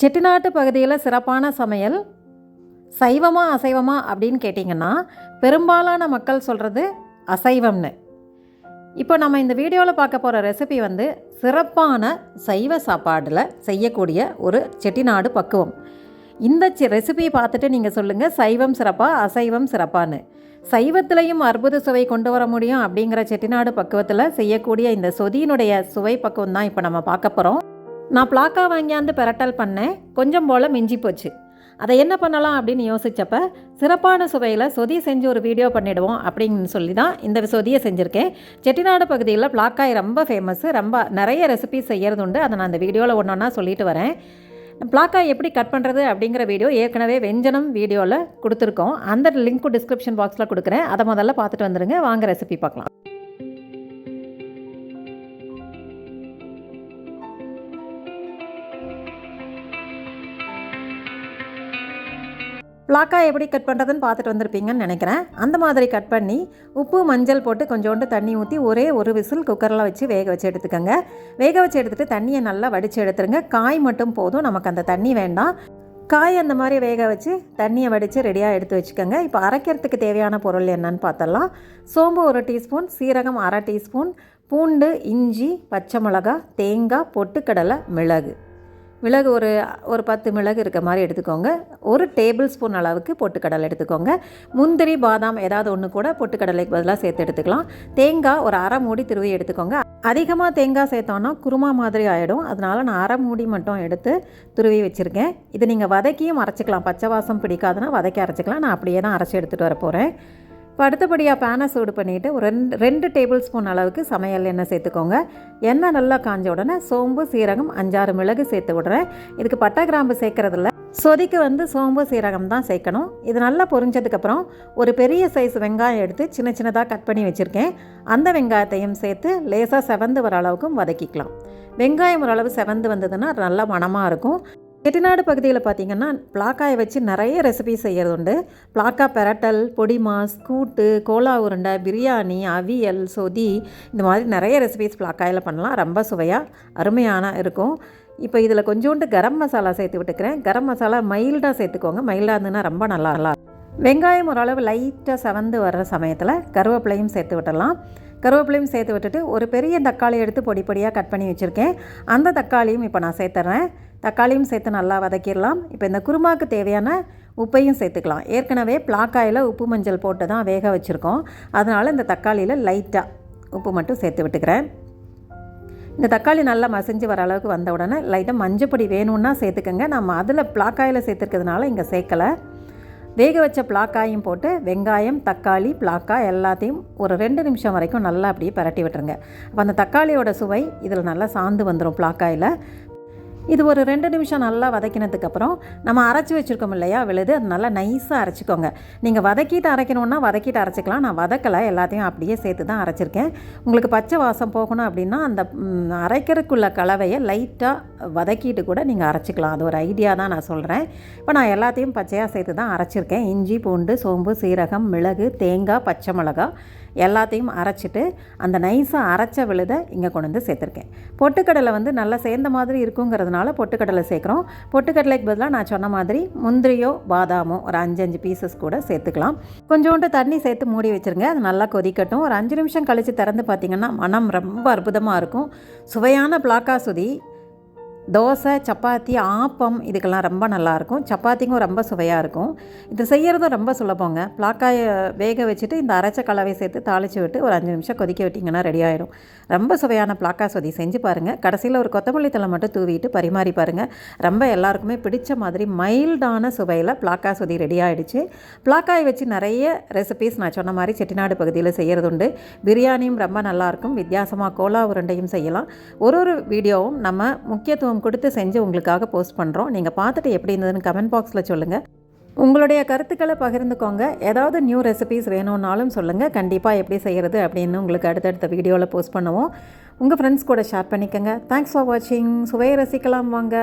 செட்டிநாட்டு பகுதியில் சிறப்பான சமையல். சைவமா அசைவமா அப்படின்னு கேட்டிங்கன்னா பெரும்பாலான மக்கள் சொல்கிறது அசைவம்னு. இப்போ நம்ம இந்த வீடியோவில் பார்க்க போகிற ரெசிபி வந்து சிறப்பான சைவ சாப்பாடில் செய்யக்கூடிய ஒரு செட்டிநாடு பக்குவம். இந்த ரெசிபியை பார்த்துட்டு நீங்கள் சொல்லுங்கள் சைவம் சிறப்பாக அசைவம் சிறப்பான்னு. சைவத்திலையும் அற்புத சுவை கொண்டு வர முடியும் அப்படிங்கிற செட்டிநாடு பக்குவத்தில் செய்யக்கூடிய இந்த சொதியினுடைய சுவை பக்குவம் தான் இப்போ நம்ம பார்க்க போகிறோம் நான் பிளாக்கா வாங்கியாந்து பெரட்டல் பண்ணேன். கொஞ்சம் போல் மிஞ்சி போச்சு. அதை என்ன பண்ணலாம் அப்படின்னு யோசித்தப்ப சிறப்பான சுவையில் சொதி செஞ்சு ஒரு வீடியோ பண்ணிடுவோம் அப்படின்னு சொல்லி தான் இந்த சொதியை செஞ்சுருக்கேன். செட்டிநாடு பகுதியில் பிளாக்காய் ரொம்ப ஃபேமஸ்ஸு ரொம்ப நிறைய ரெசிபி செய்கிறது உண்டு அதை நான் இந்த வீடியோவில் ஒன்று ஒன்றா சொல்லிட்டு வரேன். பிளாக்காய் எப்படி கட் பண்ணுறது அப்படிங்கிற வீடியோ ஏற்கனவே வெஞ்சனம் வீடியோவில் கொடுத்துருக்கோம். அந்த லிங்க்கு டிஸ்கிரிப்ஷன் பாக்ஸில் கொடுக்குறேன். அதை முதல்ல பார்த்துட்டு வந்துடுங்க வாங்க ரெசிபி பார்க்கலாம். பிளாக்காய் எப்படி கட் பண்ணுறதுன்னு பார்த்துட்டு வந்திருப்பீங்கன்னு நினைக்கிறேன். அந்த மாதிரி கட் பண்ணி உப்பு மஞ்சள் போட்டு கொஞ்சோண்டு தண்ணி ஊற்றி ஒரே ஒரு விசில் குக்கரில் வச்சு வேக வச்சு எடுத்துக்கோங்க. வேக வச்சு எடுத்துகிட்டு தண்ணியை நல்லா வடித்து எடுத்துருங்க. காய் மட்டும் போதும். நமக்கு அந்த தண்ணி வேண்டாம். காய் அந்த மாதிரி வேக வச்சு தண்ணியை வடித்து ரெடியாக எடுத்து வச்சுக்கோங்க. இப்போ அரைக்கிறதுக்கு தேவையான பொருள் என்னன்னு பார்த்தலாம் சோம்பு ஒரு டீஸ்பூன் சீரகம் அரை டீஸ்பூன் பூண்டு இஞ்சி பச்சை மிளகா தேங்காய் பொட்டுக்கடலை மிளகு. மிளகு ஒரு ஒரு பத்து மிளகு இருக்க மாதிரி எடுத்துக்கோங்க. ஒரு டேபிள் ஸ்பூன் அளவுக்கு பொட்டுக்கடலை எடுத்துக்கோங்க. முந்திரி பாதாம் ஏதாவது ஒன்று கூட பொட்டுக்கடலைக்கு பதிலாக சேர்த்து எடுத்துக்கலாம். தேங்காய் ஒரு அரை மூடி திருவி எடுத்துக்கோங்க. அதிகமாக தேங்காய் சேர்த்தோன்னா குருமா மாதிரி ஆகிடும் அதனால் நான் அரை மூடி மட்டும் எடுத்து துருவி வச்சுருக்கேன். இது நீங்கள் வதக்கியும் அரைச்சிக்கலாம். பச்சை வாசம் பிடிக்காதுன்னா வதக்கி அரைச்சிக்கலாம். நான் அப்படியே தான் அரைச்சி எடுத்துகிட்டு வர போகிறேன் இப்போ அடுத்தபடியாக பேனை சூடு பண்ணிவிட்டு ஒரு ரெண்டு ரெண்டு டேபிள் ஸ்பூன் அளவுக்கு சமையல் எண்ணெய் சேர்த்துக்கோங்க. எண்ணெய் நல்லா காஞ்ச உடனே சோம்பு சீரகம் அஞ்சாறு மிளகு சேர்த்து விடுறேன். இதுக்கு பட்டை கிராம்பு சேர்க்குறதில்ல. சொதிக்கு வந்து சோம்பு சீரகம் தான் சேர்க்கணும். இது நல்லா பொரிஞ்சதுக்கப்புறம் ஒரு பெரிய சைஸ் வெங்காயம் எடுத்து சின்ன சின்னதாக கட் பண்ணி வச்சுருக்கேன். அந்த வெங்காயத்தையும் சேர்த்து லேசாக செவந்து வர அளவுக்கும் வதக்கிக்கலாம். வெங்காயம் ஓரளவு செவந்து வந்ததுன்னா நல்லா மணமாக இருக்கும். செட்டிநாடு பகுதியில் பார்த்தீங்கன்னா பிளாக்காயை வச்சு நிறைய ரெசிபி செய்கிறது உண்டு. பிளாக்கா பெரட்டல் பொடி மாஸ் கூட்டு கோலா உருண்டை பிரியாணி அவியல் சொதி இந்த மாதிரி நிறைய ரெசிபிஸ் பிளாக்காயில் பண்ணலாம். ரொம்ப சுவையாக அருமையான இருக்கும். இப்போ இதில் கொஞ்சோண்டு கரம் மசாலா சேர்த்து விட்டுக்கிறேன். கரம் மசாலா மைல்டாக சேர்த்துக்கோங்க. மைல்டாக இருந்ததுன்னா ரொம்ப நல்லா நல்லா வெங்காயம் ஓரளவு லைட்டாக செவந்து வர்ற சமயத்தில் கருவேப்பிலையும் சேர்த்து விட்டுடலாம். கருவேப்பிலையும் சேர்த்து விட்டுட்டு ஒரு பெரிய தக்காளி எடுத்து பொடி பொடியாக கட் பண்ணி வச்சுருக்கேன். அந்த தக்காளியும் இப்போ நான் சேர்த்துறேன். தக்காளியும் சேர்த்து நல்லா வதக்கிடலாம். இப்போ இந்த குருமாவுக்கு தேவையான உப்பையும் சேர்த்துக்கலாம். ஏற்கனவே பிளாக்காயில் உப்பு மஞ்சள் போட்டு தான் வேக வச்சுருக்கோம். அதனால் இந்த தக்காளியில் லைட்டாக உப்பு மட்டும் சேர்த்து விட்டுக்கிறேன். இந்த தக்காளி நல்லா மசிஞ்சு வர அளவுக்கு வந்த உடனே லைட்டாக மஞ்சப்பொடி வேணும்னா சேர்த்துக்கோங்க. நம்ம அதில் பிளாக்காயில் சேர்த்துருக்கிறதுனால இங்கே சேர்க்கலை. வேக வச்ச பிளாக்காயும் போட்டு வெங்காயம் தக்காளி பிளாக்காய் எல்லாத்தையும் ஒரு ரெண்டு நிமிஷம் வரைக்கும் நல்லா அப்படியே பரட்டி விட்டுருங்க. அப்போ அந்த தக்காளியோட சுவை இதில் நல்லா சாந்து வந்துடும் பிளாக்காயில் இது ஒரு ரெண்டு நிமிஷம் நல்லா வதக்கினதுக்கப்புறம் நம்ம அரைச்சி வச்சுருக்கோம் இல்லையா விழுது. அது நல்லா நைஸாக அரைச்சிக்கோங்க. நீங்கள் வதக்கிட்டு அரைக்கணுன்னா வதக்கிட்டு அரைச்சிக்கலாம். நான் வதக்கலை எல்லாத்தையும் அப்படியே சேர்த்து தான் அரைச்சிருக்கேன். உங்களுக்கு பச்சை வாசம் போகணும் அப்படின்னா அந்த அரைக்கிறதுக்குள்ள கலவையை லைட்டாக வதக்கிட்டு கூட நீங்கள் அரைச்சிக்கலாம். அது ஒரு ஐடியா தான் நான் சொல்கிறேன் இப்போ நான் எல்லாத்தையும் பச்சையாக சேர்த்து தான் அரைச்சிருக்கேன். இஞ்சி பூண்டு சோம்பு சீரகம் மிளகு தேங்காய் பச்சை மிளகா எல்லாத்தையும் அரைச்சிட்டு அந்த நைஸாக அரைச்ச விழுதை இங்கே கொண்டு வந்து சேர்த்துருக்கேன். பொட்டுக்கடலை வந்து நல்லா சேர்ந்த மாதிரி இருக்குங்கிறதுனால பொட்டுக்கடலை சேர்க்குறோம். பொட்டுக்கடலைக்கு பதிலாக நான் சொன்ன மாதிரி முந்திரியோ பாதாமோ ஒரு அஞ்சு அஞ்சு பீசஸ் கூட சேர்த்துக்கலாம். கொஞ்சோண்டு தண்ணி சேர்த்து மூடி வச்சுருங்க. அது நல்லா கொதிக்கட்டும். ஒரு அஞ்சு நிமிஷம் கழித்து திறந்து பார்த்திங்கன்னா மனம் ரொம்ப அற்புதமாக இருக்கும். சுவையான பிளாக்கா சுதி. தோசை சப்பாத்தி ஆப்பம் இதுக்கெல்லாம் ரொம்ப நல்லாயிருக்கும். சப்பாத்திக்கும் ரொம்ப சுவையாக இருக்கும். இது செய்கிறதும் ரொம்ப சுலபங்க. பிளாக்காயை வேக வச்சுட்டு இந்த அரைச்ச கலவை சேர்த்து தாளித்து விட்டு ஒரு அஞ்சு நிமிஷம் கொதிக்க விட்டிங்கன்னா ரெடி ஆகிடும் ரொம்ப சுவையான பிளாக்கா சொதி. செஞ்சு பாருங்கள் கடைசியில் ஒரு கொத்தமல்லி தலை மட்டும் தூவிட்டு பரிமாறி பாருங்கள் ரொம்ப எல்லாருக்குமே பிடிச்ச மாதிரி மைல்டான சுவையில் பிளாக்கா சொதி ரெடி ஆகிடுச்சு பிளாக்காய் வச்சு நிறைய ரெசிபீஸ் நான் சொன்ன மாதிரி செட்டிநாடு பகுதியில் செய்கிறது உண்டு பிரியாணியும் ரொம்ப நல்லாயிருக்கும். வித்தியாசமாக கோலா உருண்டையும் செய்யலாம். ஒரு ஒரு வீடியோவும் நம்ம முக்கியத்துவம் கொடுத்து செஞ்சு உங்களுக்காக போஸ்ட் பண்ணுறோம் நீங்கள் பார்த்துட்டு எப்படி இருந்ததுன்னு கமெண்ட் பாக்ஸில் சொல்லுங்கள் உங்களுடைய கருத்துக்களை பகிர்ந்துக்கோங்க. ஏதாவது நியூ ரெசிபீஸ் வேணும்னாலும் சொல்லுங்கள் கண்டிப்பாக எப்படி செய்கிறது அப்படின்னு உங்களுக்கு அடுத்தடுத்த வீடியோவில் போஸ்ட் பண்ணுவோம். உங்கள் ஃப்ரெண்ட்ஸ் கூட ஷேர் பண்ணிக்கோங்க. தேங்க்ஸ் ஃபார் வாட்சிங் சுவையை ரசிக்கலாம் வாங்க.